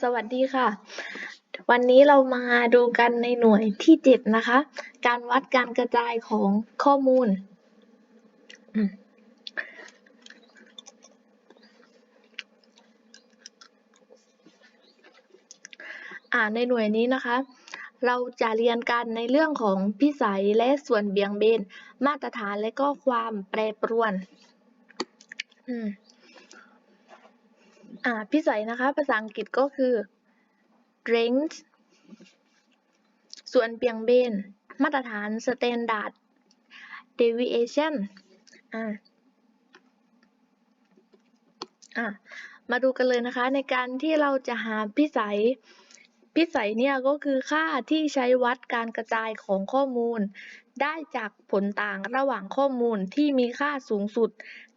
สวัสดีค่ะ วันนี้เรามาดูกันในหน่วยที่เจ็ดนะคะ การวัดการกระจายของข้อมูล อ่าในหน่วยนี้นะคะ เราจะเรียนกันในเรื่องของพิสัยและส่วนเบี่ยงเบน มาตรฐานและก็ความแปรปรวน อืม อ่าพิสัยนะคะ ภาษาอังกฤษก็คือ range ส่วนเบี่ยงเบน มาตรฐาน standard deviation อ่าอ่ามาดูกันเลยนะคะในการที่เราจะหาพิสัย พิสัยเนี่ยก็คือค่าที่ใช้วัดการกระจายของข้อมูล ได้จากผลต่างระหว่างข้อมูลที่มีค่าสูงสุด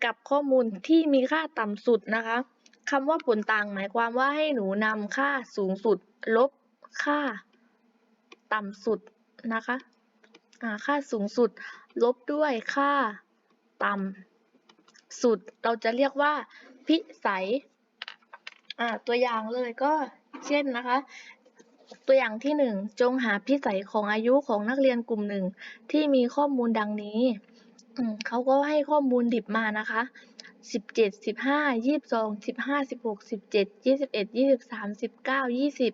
กับข้อมูลที่มีค่าต่ำสุดนะคะ คำว่าผลต่างหมายความว่าให้หนูนำค่าสูงสุด ลบค่าต่ำสุดนะคะค่าสูงสุด ลบด้วยค่าต่ำสุด เราจะเรียกว่า พิสัยตัวอย่างเลยก็เช่นนะคะ ตัวอย่างที่หนึ่งจงหาพิสัยของอายุของนักเรียนกลุ่มหนึ่งที่มีข้อมูลดังนี้เขาก็ให้ข้อมูลดิบมานะคะ สิบเจ็ดสิบห้ายี่สิบสองสิบห้าสิบหกสิบเจ็ดยี่สิบเอ็ดยี่สิบสามสิบเก้ายี่สิบ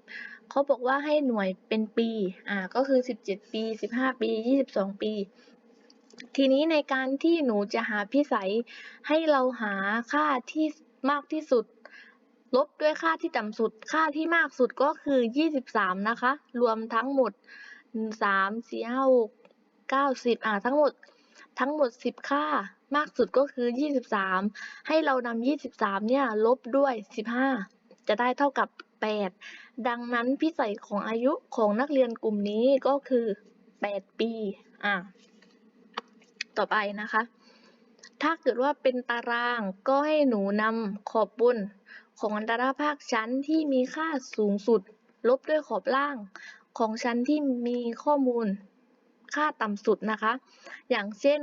เขาบอกว่าให้หน่วยเป็นปีอ่าก็คือสิบเจ็ดปีสิบห้าปียี่สิบสองปี ทีนี้ในการที่หนูจะหาพิสัยให้เราหาค่าที่มากที่สุด ลบด้วยค่าที่ต่ำสุด ค่าที่มากสุดก็คือยี่สิบสามนะคะ รวมทั้งหมดสามสี่ห้าหกเก้าสิบอ่าทั้งหมดทั้งหมดสิบค่า มากสุดก็คือยี่สิบสามให้เรานำยี่สิบสามเนี่ยลบด้วยสิบห้าจะได้เท่ากับแปดดังนั้นพิสัยของอายุของนักเรียนกลุ่มนี้ก็คือแปดปี อ่าต่อไปนะคะ ถ้าเกิดว่าเป็นตารางก็ให้หนูนำขอบบนของอันตราภาคชั้นที่มีค่าสูงสุด ลบด้วยขอบล่างของชั้นที่มีข้อมูลค่าต่ำสุดนะคะ อย่างเช่น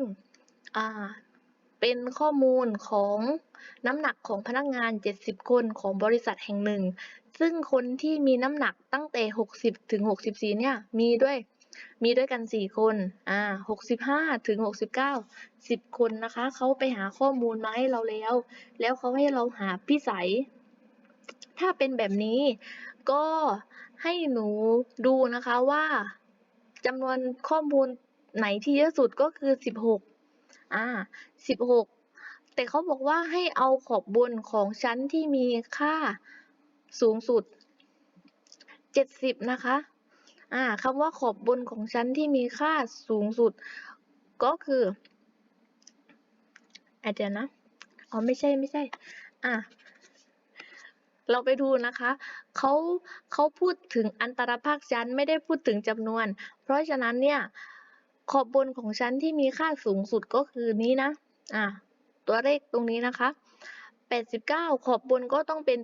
เป็นข้อมูลของน้ำหนักของพนักงาน 70 คนของบริษัทแห่งหนึ่ง ซึ่งคนที่มีน้ำหนักตั้งแต่ 60 ถึง 64 เนี่ย มีด้วย มีด้วยกัน 4 คน อ่า 65 ถึง 69 10 คนนะคะ เขาไปหาข้อมูลมาให้เราแล้ว แล้วเขาให้เราหาพิสัย ถ้าเป็นแบบนี้ ก็ให้หนูดูนะคะว่าจำนวนข้อมูลไหนที่เยอะสุดก็คือ 16 อ่า16แต่เขาบอกว่าให้เอาขอบบนของชั้นที่มีค่าสูงสุด70นะคะอ่าคำว่าขอบบนของชั้นที่มีค่าสูงสุด ก็คืออะเดี๋ยวนะอ๋อไม่ใช่ไม่ใช่ อะเราไปดูนะคะเขาเขาพูดถึงอันตรภาคชั้นไม่ได้พูดถึงจำนวน เพราะฉะนั้นเนี่ย ขอบบนของชั้นที่มีค่าสูงสุดก็คือนี้นะ อะ ตัวเลขตรงนี้นะคะ 89 ขอบบนก็ต้องเป็น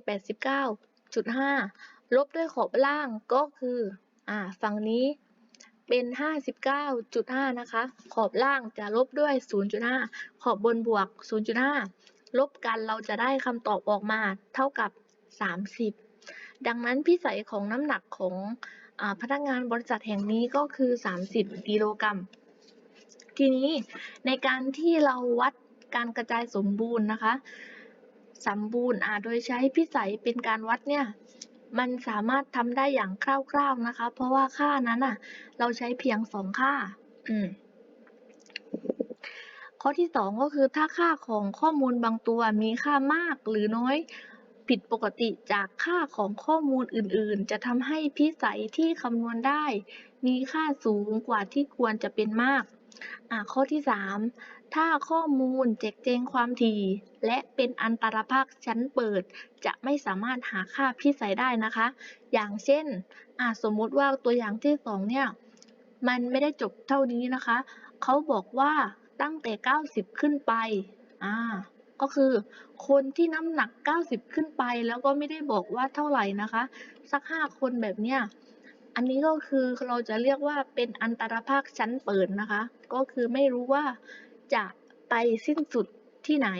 89.5 ลบด้วยขอบล่างก็คือ อ่า ฝั่งนี้เป็น 59.5 นะคะ ขอบล่างจะลบด้วย 0.5 ขอบบนบวก 0.5 ลบกันเราจะได้คำตอบออกมาเท่ากับ 30 ดังนั้นพิสัยของน้ำหนักของ พนักงานบริษัทแห่งนี้ก็คือ 30 กิโลกรัม ทีนี้ในการที่เราวัดการกระจายสมบูรณ์นะคะ สมบูรณ์อาโดยใช้พิสัยเป็นการวัดเนี่ยมันสามารถทำได้อย่างคร่าวๆนะคะ เพราะว่าค่านั้นอะ เราใช้เพียงสองค่า อืมข้อที่สองก็คือถ้าค่าของข้อมูลบางตัวมีค่ามากหรือน้อย ผิดปกติจากค่าของข้อมูลอื่น ๆ จะทำให้พิสัยที่คำนวณได้ มีค่าสูงกว่าที่ควรจะเป็นมาก ข้อที่สามถ้าข้อมูลแจกแจงความถี่ และเป็นอันตรภาคชั้นเปิด จะไม่สามารถหาค่าพิสัยได้นะคะ อย่างเช่นสมมติว่าตัวอย่างที่สองเนี่ย มันไม่ได้จบเท่านี้นะคะ เขาบอกว่าตั้งแต่ 90 ขึ้นไป อ่า ก็คือ คนที่น้ำหนัก 90 ขึ้นไป แล้วก็ไม่ได้บอกว่าเท่าไหร่นะคะ สัก 5 คนแบบเนี้ยอันนี้ก็คือเราจะเรียกว่าเป็นอันตรภาคชั้นเปิดนะคะ ก็คือไม่รู้ว่าจะไปสิ้นสุดที่ไหน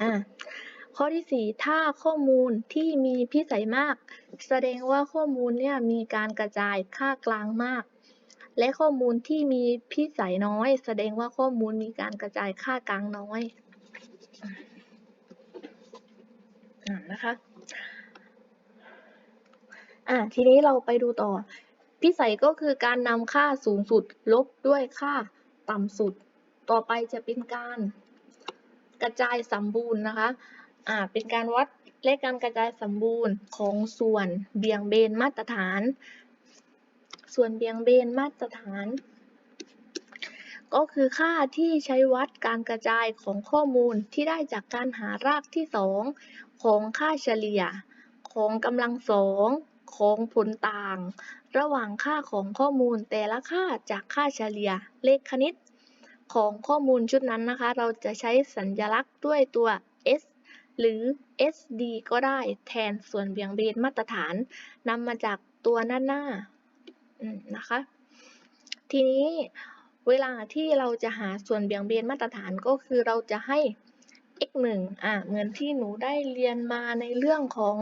อ่าข้อที่สี่ถ้าข้อมูลที่มีพิสัยมาก แสดงว่าข้อมูลเนี่ยมีการกระจายค่ากลางมาก และข้อมูลที่มีพิสัยน้อย แสดงว่าข้อมูลมีการกระจายค่ากลางน้อยอนะคะอ่าทีนี้เราไปดูต่อ พิสัยก็คือการนำค่าสูงสุดลบด้วยค่าต่ำสุด ต่อไปจะเป็นการกระจายสมบูรณ์นะคะอ่าเป็นการวัดและการกระจายสมบูรณ์ของส่วนเบี่ยงเบนมาตรฐาน ส่วนเบี่ยงเบนมาตรฐาน ก็คือค่าที่ใช้วัดการกระจายของข้อมูลที่ได้จากการหารากที่สองของค่าเฉลี่ย ของกำลังสองของผลต่าง ระหว่างค่าของข้อมูลแต่ละค่าจากค่าเฉลี่ยเลขคณิต ของข้อมูลชุดนั้นนะคะ เราจะใช้สัญลักษณ์ด้วยตัว S หรือ SD ก็ได้แทนส่วนเบี่ยงเบนมาตรฐานนำมาจากตัวหน้าหน้า นะคะ ทีนี้เวลาที่เราจะหาส่วนเบี่ยงเบนมาตรฐานก็คือเราจะให้ x 1อะเหมือนที่หนูได้เรียนมาในเรื่องของ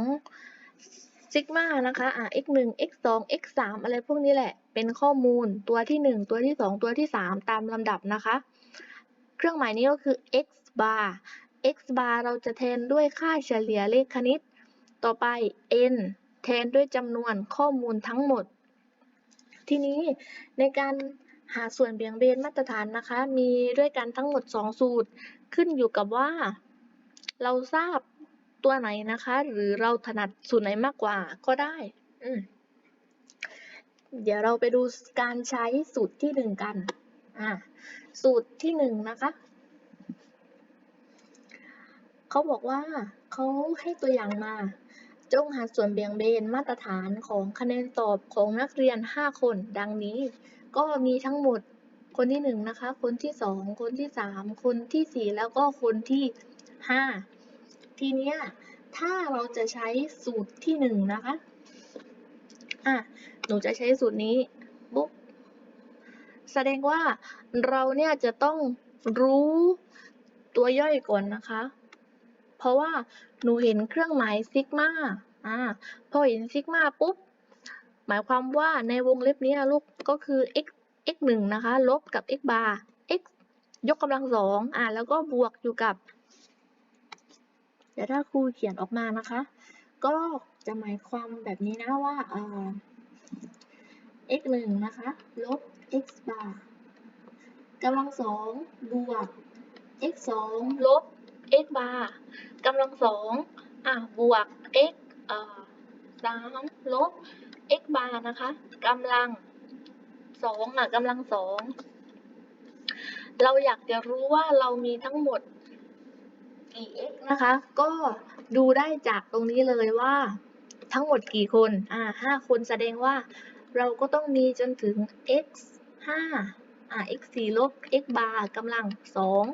ซิกมานะคะอะ x 1 x 2 x 3อะไรพวกนี้แหละ เป็นข้อมูลตัวที่ 1 ตัวที่ 2 ตัวที่ 3 ตามลำดับนะคะ เครื่องหมายนี้ก็คือ x bar x bar เราจะแทนด้วยค่าเฉลี่ยเลขคณิต ต่อไป n แทนด้วยจำนวนข้อมูลทั้งหมด ทีนี้ในการหาส่วนเบี่ยงเบนมาตรฐานนะคะ มีด้วยกันทั้งหมด 2 สูตร ขึ้นอยู่กับว่า เราทราบตัวไหนนะคะ หรือเราถนัดสูตรไหนมากกว่าก็ได้ เดี๋ยวเราไปดูการใช้สูตรที่หนึ่งกันอ่าสูตรที่หนึ่งนะคะเขาบอกว่าเขาให้ตัวอย่างมา จงหาส่วนเบี่ยงเบนมาตรฐานของคะแนนสอบของนักเรียน 5 คน ดังนี้ ก็มีทั้งหมดคนที่1นะคะ คนที่ 2 คนที่ 3 คนที่ 4 แล้วก็คนที่ 5 ทีเนี้ยถ้าเราจะใช้สูตรที่ 1 นะคะ อะ หนูจะใช้สูตรนี้ปุ๊บ แสดงว่าเราเนี่ยจะต้องรู้ตัวย่อยก่อนนะคะ เพราะว่าหนูเห็นเครื่องหมายซิกมาอ่าพอเห็นซิกมาปุ๊บ หมายความว่าในวงเล็บนี้ลูกก็คือ x x หนึ่งนะคะ ลบกับ x bar x ยกกำลังสองอ่าแล้วก็บวกอยู่กับเดี๋ยวถ้าครูเขียนออกมานะคะ ก็จะหมายความแบบนี้นะว่าอ่า x หนึ่งนะคะ ลบ x bar กำลังสองบวก x สองลบ x bar กำลังสองอะบวก x เอ่อสามลบ x bar นะคะกำลังสองอะกำลังสองเราอยากจะรู้ว่าเรามีทั้งหมดกี่ x นะคะ ก็ดูได้จากตรงนี้เลยว่าทั้งหมดกี่คน อ่าห้าคนแสดงว่าเราก็ต้องมีจนถึง x ห้าอ่า x สี่ลบ x bar กำลังสอง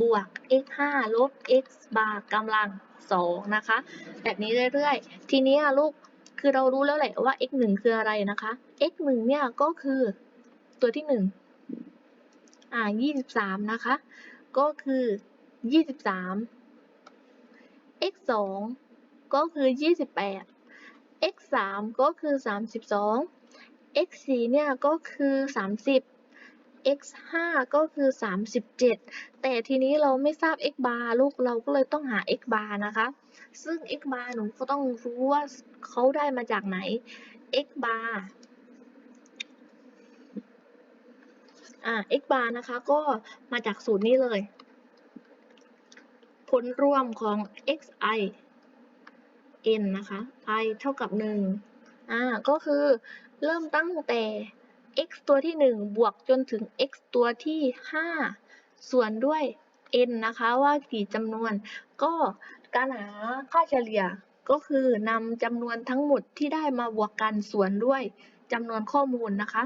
บวก x 5ลบ x bar กำลัง2นะคะ แบบนี้เรื่อยๆ ทีนี้ลูกคือเรารู้แล้วแหละว่า x 1คืออะไรนะคะ x 1เนี่ยก็คือตัวที่1อ่า23 นะคะ ก็คือ 23 x 2ก็คือ 28 x 3ก็คือ 32 x 4เนี่ยก็คือ 30 x 5ก็คือ 37 แต่ทีนี้เราไม่ทราบ x bar ลูกเราก็เลยต้องหา x bar นะคะ ซึ่ง x bar หนูก็ต้องรู้ว่าเขาได้มาจากไหน x bar อ่า x bar นะคะก็มาจากสูตรนี้เลย ผลรวมของ xi n นะคะ i เท่ากับ 1 อ่า ก็คือเริ่มตั้งแต่ x ตัวที่ 1 บวกจนถึง x ตัวที่ 5 ส่วนด้วย n นะคะว่ากี่จำนวน ก็การหาค่าเฉลี่ยก็คือนำจำนวนทั้งหมดที่ได้มาบวกกันส่วนด้วยจำนวนข้อมูลนะคะ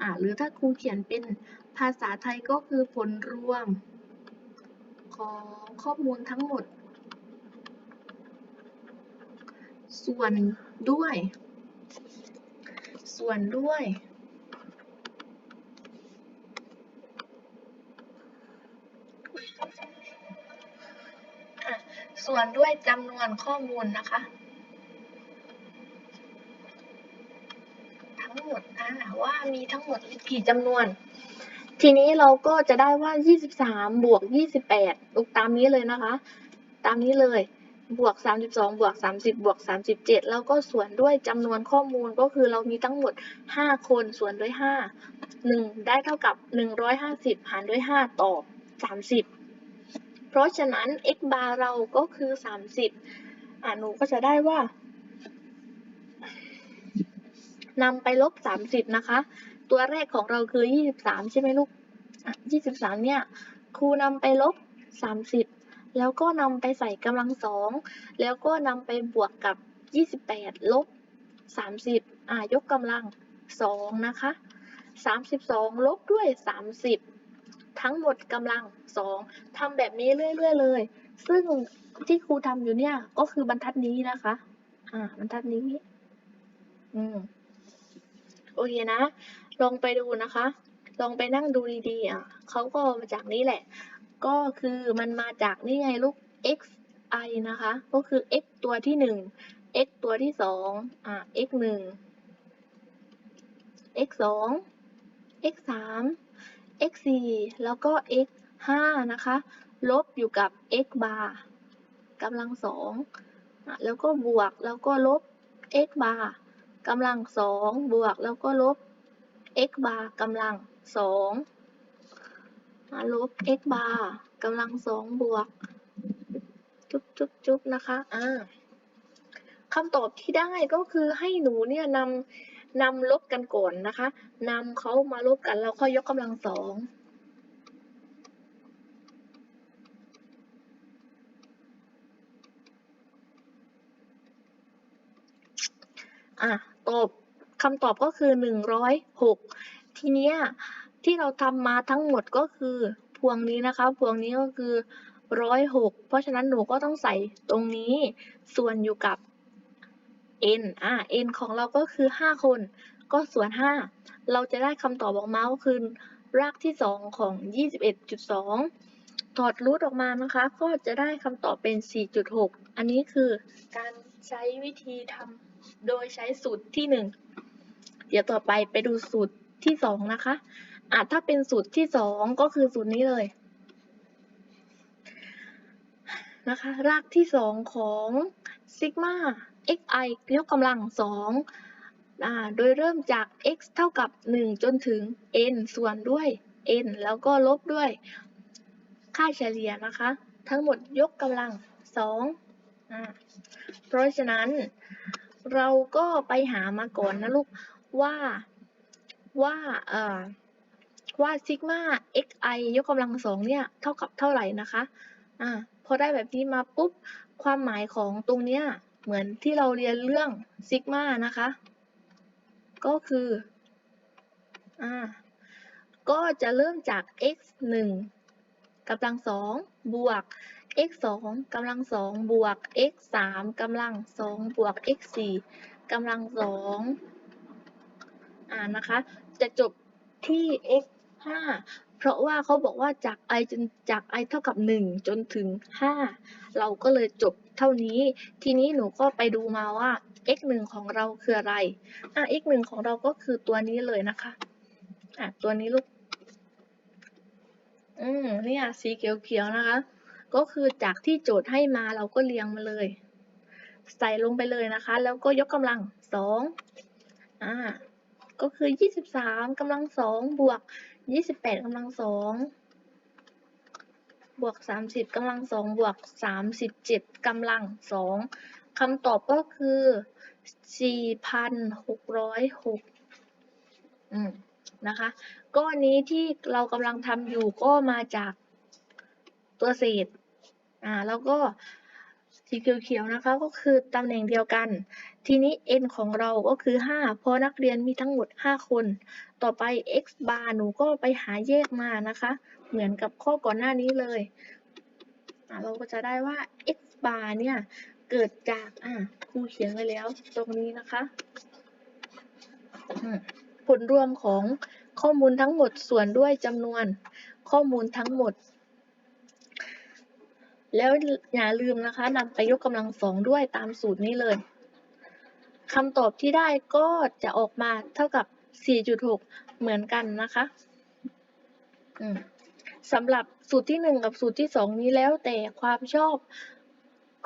อ่าหรือถ้าครูเขียนเป็นภาษาไทยก็คือผลรวม ของข้อมูลทั้งหมด ส่วนด้วย ส่วนด้วยส่วนด้วยจำนวนข้อมูลนะคะ ทั้งหมดอ่าว่ามีทั้งหมดกี่จำนวน ทีนี้เราก็จะได้ว่า 23 บวก 28ลูกตามนี้เลยนะคะ ตามนี้เลย บวก 32 บวก 30 บวก 37 แล้วก็ส่วนด้วยจำนวนข้อมูลก็คือเรามีทั้งหมด 5 คนส่วนด้วย 5 1 ได้เท่ากับ 150 หารด้วย 5 ตอบ 30 เพราะฉะนั้น x bar เราก็คือ 30 อ่าหนูก็จะได้ว่านำไปลบ 30 นะคะ ตัวแรกของเราคือ 23 ใช่ไหมลูกอะ23 เนี่ย ครูนำไปลบ 30 แล้วก็นำไปใส่กำลังสอง แล้วก็นำไปบวกกับ 28 ลบ 30 อ่า ยกกำลัง2นะคะ 32 ลบด้วย 30 ทั้งหมดกำลัง2ทำแบบนี้เรื่อยๆเลย ซึ่งที่ครูทำอยู่เนี่ย ก็คือบรรทัดนี้นะคะ อ่า บรรทัดนี้ อืม โอเคนะ ลองไปดูนะคะ ลองไปนั่งดูดีๆ อะเขาก็มาจากนี้แหละ ก็คือมันมาจากนี่ไงลูก x i นะคะ ก็คือ x ตัวที่หนึ่ง x ตัวที่สองอ่า x หนึ่ง x สอง x สาม x สี่แล้วก็ x ห้านะคะ ลบอยู่กับ x bar กำลังสองแล้วก็บวกแล้วก็ลบ x bar กำลังสองบวกแล้วก็ลบ x bar กำลังสอง ลบ x bar กำลังสองบวก จุ๊บจุ๊บจุ๊บนะคะ อ่าคำตอบที่ได้ก็คือให้หนูเนี่ยนำนำลบกันก่อนนะคะนำเขามาลบกันแล้วค่อยยกกำลังสองอะตอบคำตอบก็คือหนึ่งร้อยหกทีเนี้ย ที่เราทำมาทั้งหมดก็คือพวงนี้นะคะ พวงนี้ก็คือร้อยหกเพราะฉะนั้นหนูก็ต้องใส่ตรงนี้ส่วนอยู่กับ n อะ n ของเราก็คือห้าคน ก็ส่วนห้าเราจะได้คำตอบออกมาก็คือรากที่สองของยี่สิบเอ็ดจุดสองถอดรูทออกมานะคะ ก็จะได้คำตอบเป็น 4.6 อันนี้คือการใช้วิธีทำโดยใช้สูตรที่ 1 เดี๋ยวต่อไปไปดูสูตรที่ 2 นะคะ อะถ้าเป็นสูตรที่2ก็คือสูตรนี้เลยนะคะ รากที่2ของซิกมา xi ยกกำลัง2อ่าโดยเริ่มจาก x เท่ากับ 1 จนถึง n ส่วนด้วย n แล้วก็ลบด้วย ค่าเฉลี่ยนะคะ ทั้งหมดยกกำลังสองอ่าเพราะฉะนั้นเราก็ไปหามาก่อนนะลูกว่าว่าเอ่อ ว่าซิกมา xi ยกกำลังสองเนี่ยเท่ากับเท่าไหร่นะคะอ่าพอได้แบบนี้มาปุ๊บความหมายของตรงเนี้ยเหมือนที่เราเรียนเรื่องซิกมานะคะ ก็คืออ่าก็จะเริ่มจาก x 1กำลังสองบวก x สองกำลังสองบวก x สามกำลังสองบวก x สี่กำลังสองอ่านะคะ จะจบที่ x ห้าเพราะว่าเขาบอกว่าจาก i จนจาก i เท่ากับหนึ่งจนถึงห้าเราก็เลยจบเท่านี้ ทีนี้หนูก็ไปดูมาว่า x หนึ่งของเราคืออะไรอะ x หนึ่งของเราก็คือตัวนี้เลยนะคะอะตัวนี้ลูก อืมเนี่ยสีเขียวๆนะคะ ก็คือจากที่โจทย์ให้มาเราก็เรียงมาเลย ใส่ลงไปเลยนะคะ แล้วก็ยกกำลังสองอ่าก็คือยี่สิบสามกำลังสองบวก ยี่สิบแปดกำลังสองบวกสามสิบกำลังสองบวกสามสิบเจ็ดกำลังสองคำตอบก็คือสี่พันหกร้อยหกอืมนะคะก้อนนี้ที่เรากำลังทำอยู่ก็มาจากตัวเศษอ่าแล้วก็สีเขียวๆนะคะก็คือตำแหน่งเดียวกัน ทีนี้ n ของเราก็คือ 5 เพราะนักเรียนมีทั้งหมด 5 คน ต่อไป x bar หนูก็ไปหาแยกมานะคะ เหมือนกับข้อก่อนหน้านี้เลยอ่าเราก็จะได้ว่า x bar เนี่ย เกิดจากอ่าครูเขียนไว้แล้วตรงนี้นะคะ ผลรวมของข้อมูลทั้งหมดส่วนด้วยจำนวนข้อมูลทั้งหมด แล้วอย่าลืมนะคะนำไปยกกำลังสองด้วยตามสูตรนี้เลย คำตอบที่ได้ก็จะออกมาเท่ากับ 4.6 เหมือนกันนะคะสำหรับสูตรที่หนึ่งกับสูตรที่สองนี้แล้วแต่ความชอบ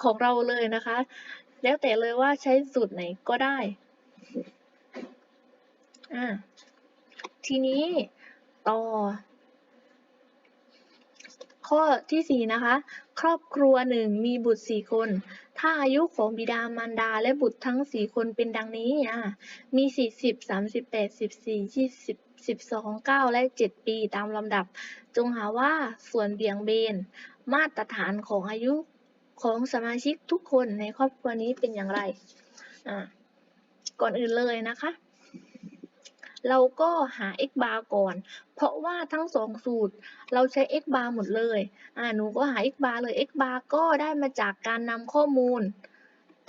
ของเราเลยนะคะ แล้วแต่เลยว่าใช้สูตรไหนก็ได้อ่าทีนี้ต่อ ข้อที่สี่นะคะ ครอบครัวหนึ่งมีบุตรสี่คน ถ้าอายุของบิดามารดาและบุตรทั้งสี่คนเป็นดังนี้อะมีสี่สิบสามสิบแปดสิบสี่ยี่สิบสิบสองเก้าและเจ็ดปีตามลำดับ จงหาว่าส่วนเบี่ยงเบน มาตรฐานของอายุของสมาชิกทุกคนในครอบครัวนี้เป็นอย่างไร อ่าก่อนอื่นเลยนะคะ เราก็หา x bar ก่อน เพราะว่าทั้งสองสูตรเราใช้ x bar หมดเลย อ่า หนูก็หา x bar เลย x bar ก็ได้มาจากการนำข้อมูล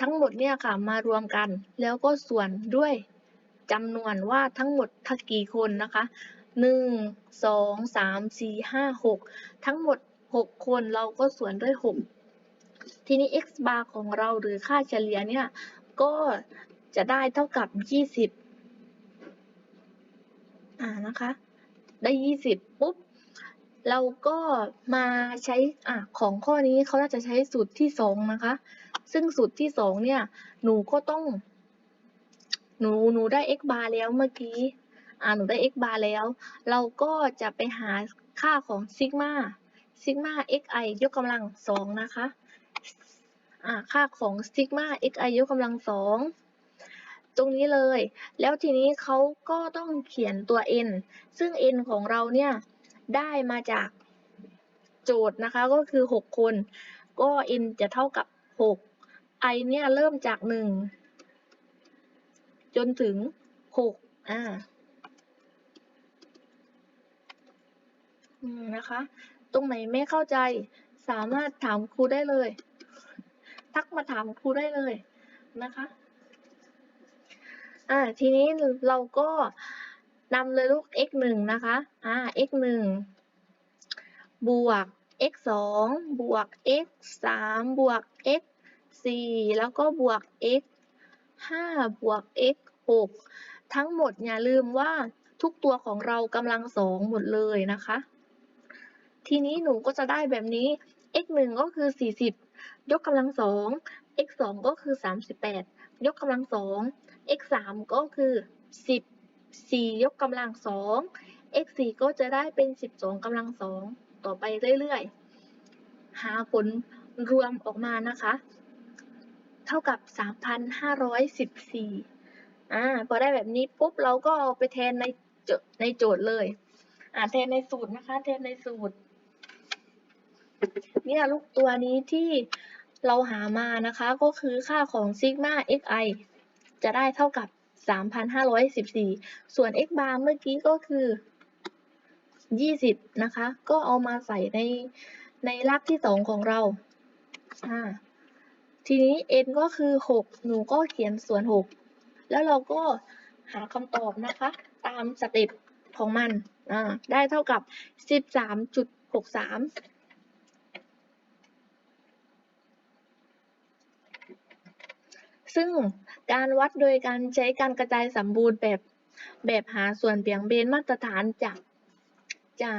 ทั้งหมดเนี่ยค่ะมารวมกัน แล้วก็ส่วนด้วยจำนวนว่าทั้งหมดทักกี่คนนะคะหนึ่งสองสามสี่ห้าหกทั้งหมดหกคนเราก็ส่วนด้วยหกทีนี้ x bar ของเราหรือค่าเฉลี่ยเนี่ย ก็จะได้เท่ากับยี่สิบ อ่านะคะ ได้ยี่สิบปุ๊บ เราก็มาใช้อะของข้อนี้เขาน่าจะใช้สูตรที่สองนะคะ ซึ่งสูตรที่สองเนี่ย หนูก็ต้อง หนูหนูได้ x bar แล้วเมื่อกี้ อ่าหนูได้ x bar แล้ว เราก็จะไปหาค่าของซิกมาซิกมา xi ยกกำลังสองนะคะ อ่าค่าของซิกมา xi ยกกำลังสอง ตรงนี้เลย แล้วทีนี้เขาก็ต้องเขียนตัว n ซึ่ง n ของเราเนี่ยได้มาจากโจทย์นะคะก็คือ 6 คน ก็ n จะเท่ากับ 6 i เนี่ยเริ่มจาก 1 จนถึง 6 อ่าอืมนะคะ ตรงไหนไม่เข้าใจสามารถถามครูได้เลย ทักมาถามครูได้เลยนะคะ อ่าทีนี้เราก็นำเลยลูก x หนึ่งนะคะอ่า x หนึ่งบวก x สองบวก x สามบวก x สี่แล้วก็บวก x ห้าบวก x หกทั้งหมดอย่าลืมว่าทุกตัวของเรากำลังสองหมดเลยนะคะ ทีนี้หนูก็จะได้แบบนี้ x หนึ่งก็คือสี่สิบยกกำลังสอง x สองก็คือสามสิบแปดยกกำลังสอง x สามก็คือสิบสี่ยกกำลังสอง x สี่ก็จะได้เป็นสิบสองกำลังสองต่อไปเรื่อยๆ หาผลรวมออกมานะคะ เท่ากับสามพันห้าร้อยสิบสี่อ่า พอได้แบบนี้ปุ๊บเราก็เอาไปแทนในโจในโจทย์เลย อ่าแทนในสูตรนะคะ แทนในสูตร เนี่ยลูกตัวนี้ที่เราหามานะคะก็คือค่าของซิกมา xi จะได้เท่ากับ 3,514 ส่วน x bar เมื่อกี้ก็คือ 20 นะคะ ก็เอามาใส่ในในรากที่ 2 ของเรา ทีนี้ n ก็คือ 6 หนูก็เขียนส่วน 6 แล้วเราก็หาคำตอบนะคะ ตามสเต็ปของมัน ได้เท่ากับ 13.63ซึ่ง การวัดโดยการใช้การกระจายสมบูรณ์แบบแบบหาส่วนเบี่ยงเบนมาตรฐานจะจะ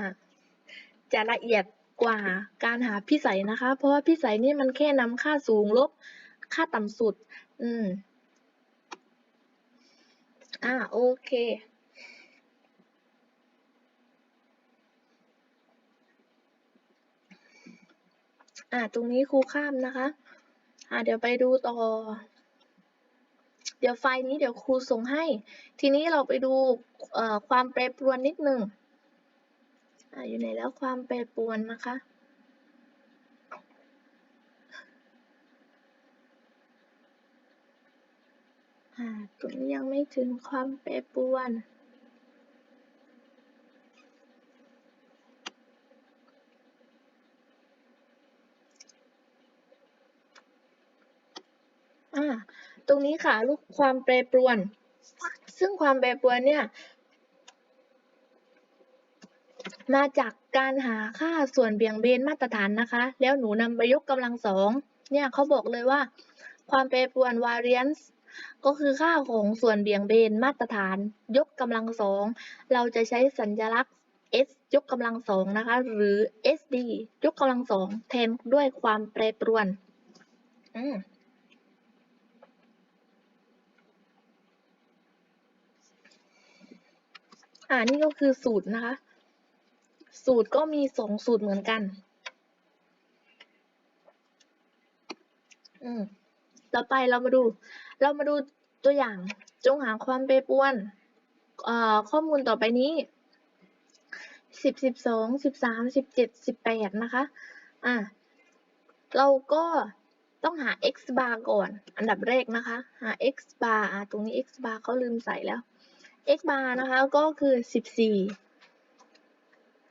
จะละเอียดกว่าการหาพิสัยนะคะ เพราะว่าพิสัยนี่มันแค่นำค่าสูงลบค่าต่ำสุด อืม อ่าโอเคอ่าตรงนี้ครูข้ามนะคะ อ่าเดี๋ยวไปดูต่อ ดี๋ยวไฟล์นี้เดี๋ยวครูส่งให้ ทีนี้เราไปดูความแปรปรวนนิดหนึ่งออยู่ไหนแล้วความแปรปรวนนะคะ ตรงนี้ยังไม่ถึงความแปรปรวน อ่า ตรง นี้ค่ะลูกความแปรปรวน ซึ่งความแปรปรวนเนี่ยมาจากการหาค่าส่วนเบี่ยงเบนมาตรฐานนะคะ แล้วหนูนำไปยกกำลังสองเนี่ยเขาบอกเลยว่า ความแปรปรวน variance ก็คือค่าของส่วนเบี่ยงเบนมาตรฐาน ยกกำลังสองเราจะใช้สัญลักษณ์ s ยกกำลังสองนะคะ หรือ sd ยกกำลังสองแทนด้วยความแปรปรวน อืม อ่านี่ก็คือสูตรนะคะ สูตรก็มีสองสูตรเหมือนกัน อืมต่อไปเรามาดู เรามาดูตัวอย่างจงหาความแปรปรวนข้อมูลต่อไปนี้สิบสิบสองสิบสามสิบเจ็ดสิบแปดนะคะ อะ เราก็ต้องหา x bar ก่อน อันดับแรกนะคะ หา x bar ตรงนี้ x bar เขาลืมใส่แล้ว x bar นะคะก็คือสิบสี่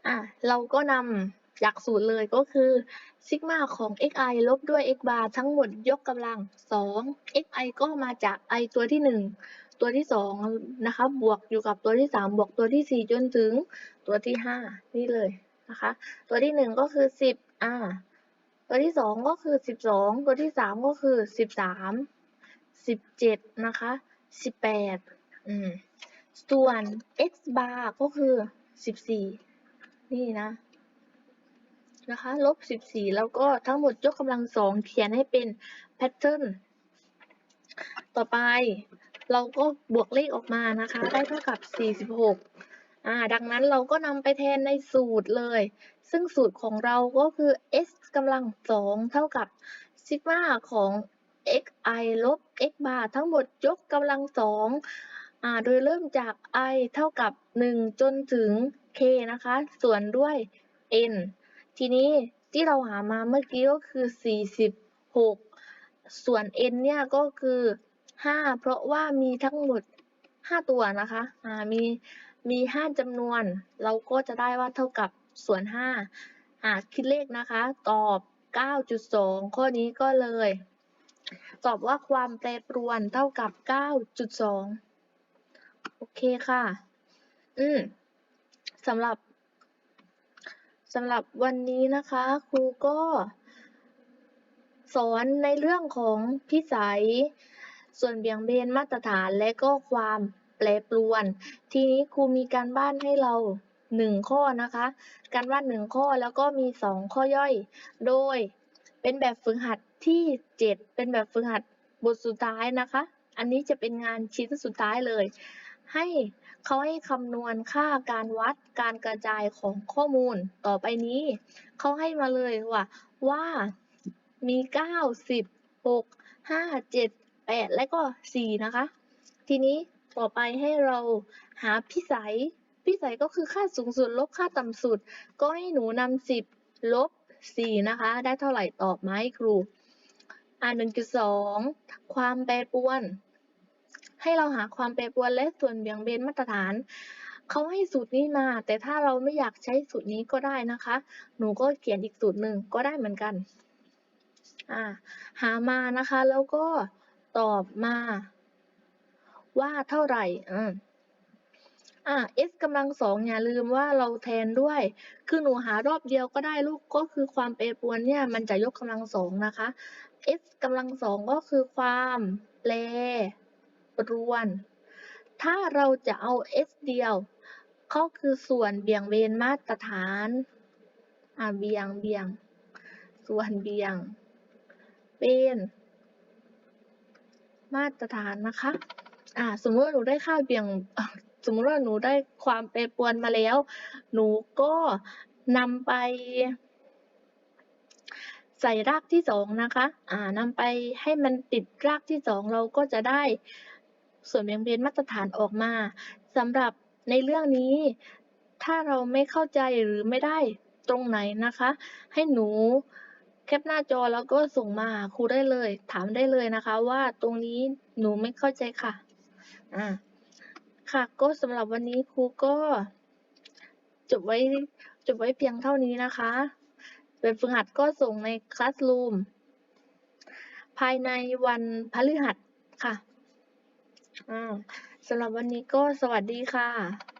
อะ เราก็นำจากสูตรเลยก็คือซิกมาของ xi ลบด้วย x bar ทั้งหมดยกกำลังสอง xi ก็มาจาก i ตัวที่หนึ่งตัวที่สองนะคะ บวกอยู่กับตัวที่สามบวกตัวที่สี่จนถึงตัวที่ห้านี่เลยนะคะ ตัวที่หนึ่งก็คือสิบอ่า ตัวที่สองก็คือสิบสองตัวที่สามก็คือสิบสามสิบเจ็ดนะคะสิบแปดอืม ส่วน x bar ก็คือสิบสี่นี่นะ นะคะ ลบสิบสี่แล้วก็ทั้งหมดยกกำลังสองเขียนให้เป็นแพทเทิร์น ต่อไปเราก็บวกเลขออกมานะคะ ได้เท่ากับ 46 อ่า ดังนั้นเราก็นำไปแทนในสูตรเลย ซึ่งสูตรของเราก็คือ s กำลังสองเท่ากับซิกมาของ xi ลบ x bar ทั้งหมดยกกำลังสอง โดยเริ่มจาก i เท่ากับ 1 จนถึง k นะคะ ส่วนด้วย n ทีนี้ที่เราหามาเมื่อกี้ก็คือ 46 ส่วน n เนี่ยก็คือ 5 เพราะว่ามีทั้งหมด 5 ตัวนะคะอ่ามี มี 5จำนวน เราก็จะได้ว่าเท่ากับส่วน5อ่าคิดเลขนะคะ ตอบ 9.2 ข้อนี้ก็เลย ตอบว่าความแปรปรวนเท่ากับ 9.2 อเคค่ะ อืมสำหรับสำหรับวันนี้นะคะ ครูก็สอนในเรื่องของพิสัย ส่วนเบี่ยงเบนมาตรฐานและก็ความแปรปรวน ทีนี้ครูมีการบ้านให้เราหนึ่งข้อนะคะ การบ้านหนึ่งข้อแล้วก็มีสองข้อย่อย โดยเป็นแบบฝึกหัดที่เจ็ดเป็นแบบฝึกหัดบทสุดท้ายนะคะ อันนี้จะเป็นงานชิ้นสุดท้ายเลย ให้เขาให้คำนวณค่าการวัดการกระจายของข้อมูลต่อไปนี้ เขาให้มาเลยว่าว่ามีเก้าสิบหกห้าเจ็ดแปดและก็สี่นะคะ ทีนี้ต่อไปให้เราหาพิสัย พิสัยก็คือค่าสูงสุดลบค่าต่ำสุด ก็ให้หนูนำสิบลบสี่นะคะ ได้เท่าไหร่ตอบมาให้ครูอ่าหนึ่งจุดสองความแปรปรวน ให้เราหาความแปรปรวนและส่วนเบี่ยงเบนมาตรฐานเขาให้สูตรนี้มา แต่ถ้าเราไม่อยากใช้สูตรนี้ก็ได้นะคะ หนูก็เขียนอีกสูตรหนึ่งก็ได้เหมือนกันอ่าหามานะคะ แล้วก็ตอบมา ว่าเท่าไหร่อืมอ่า s กำลังสองอย่าลืมว่าเราแทนด้วย คือหนูหารอบเดียวก็ได้ลูกก็คือความแปรปรวนเนี่ย มันจะยกกำลังสองนะคะ s กำลังสองก็คือความแปร รวน ถ้าเราจะเอา s เดียวก็คือส่วนเบี่ยงเบนมาตรฐานอ่าเบี่ยงเบี่ยง ส่วนเบี่ยงเป็นมาตรฐานนะคะอ่าสมมติว่าหนูได้ค่าเบี่ยงสมมติว่าหนูได้ความแปรปรวนมาแล้ว หนูก็นำไป ใส่รากที่สองนะคะ อ่านำไปให้มันติดรากที่สองเราก็จะได้ ส่วนเบี่ยงเบนมาตรฐานออกมาสำหรับในเรื่องนี้ ถ้าเราไม่เข้าใจหรือไม่ได้ตรงไหนนะคะ ให้หนูแคปหน้าจอแล้วก็ส่งมาหาครูได้เลย ถามได้เลยนะคะ ว่าตรงนี้หนูไม่เข้าใจค่ะอ่าค่ะก็สำหรับวันนี้ครูก็จบไว้จบไว้เพียงเท่านี้นะคะแบบฝึกหัดก็ส่งใน Classroom ภายในวันพฤหัสค่ะ อ่า สำหรับวันนี้ก็สวัสดีค่ะ